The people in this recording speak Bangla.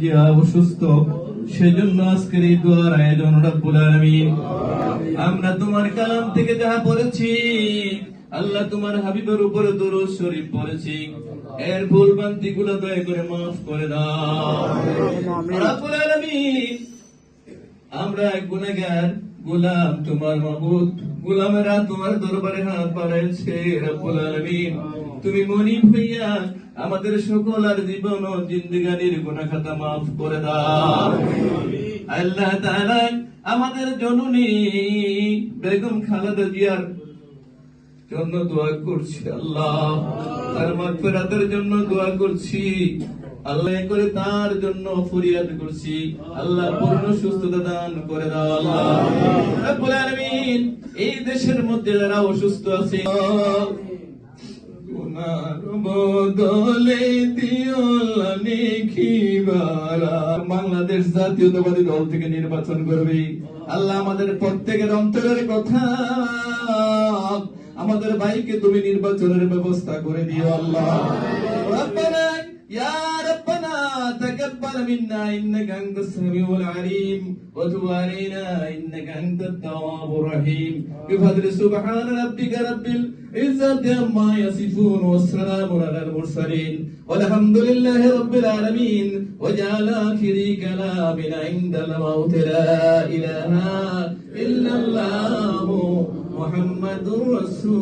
অসুস্থ সেজন্য আজকের এই দোয়ার আয়োজন রব্বুল আলামিন। আমরা তোমার কালাম থেকে যাহা পড়েছি আল্লাহ তোমার হাবিবের উপরে দরুদ শরীফ পড়েছি। এর ভুল ভ্রান্তি গুলো দয়া করে মাফ করে দাও। রব্বুল আলামিন আমরা গুনাহগার গোলাম তোমার মাবুদ। গোলামেরা তোমার দরবারে হাত বাড়াইছে, রব্বুল আলামিন। তুমি মনিব হইয়া আমাদের সকল আর জীবন ও জিন্দগানির গুনাহ খাতা মাফ করে দাও। আল্লাহ তাআলা আমাদের জননী বেগম খালেদা জিয়ার জন্য দোয়া করছি, আল্লাহ। তার মাগফিরাতের জন্য দোয়া করছি, আল্লাহ করে তার জন্য ফরিয়াদ করছি, আল্লাহ পূর্ণ সুস্থতা দান করে দাও, আল্লাহ। আলামিন এই দেশের মধ্যে যারা অসুস্থ আছে বাংলাদেশ জাতীয়তাবাদী দল থেকে নির্বাচন করবে। আল্লাহ আমাদের প্রত্যেকের অন্তরের কথা। আমাদের ভাইকে তুমি নির্বাচনের ব্যবস্থা করে দিও আল্লাহ। ইয়া منا إنك أنت السميع العليم وتب علينا إنك أنت التواب الرحيم. بفضل سبحان ربك رب العزة عما يصفون والسلام على المرسلين. والحمد لله رب العالمين وجعل آخر كلامنا عند الموت لا إله إلا الله محمد رسول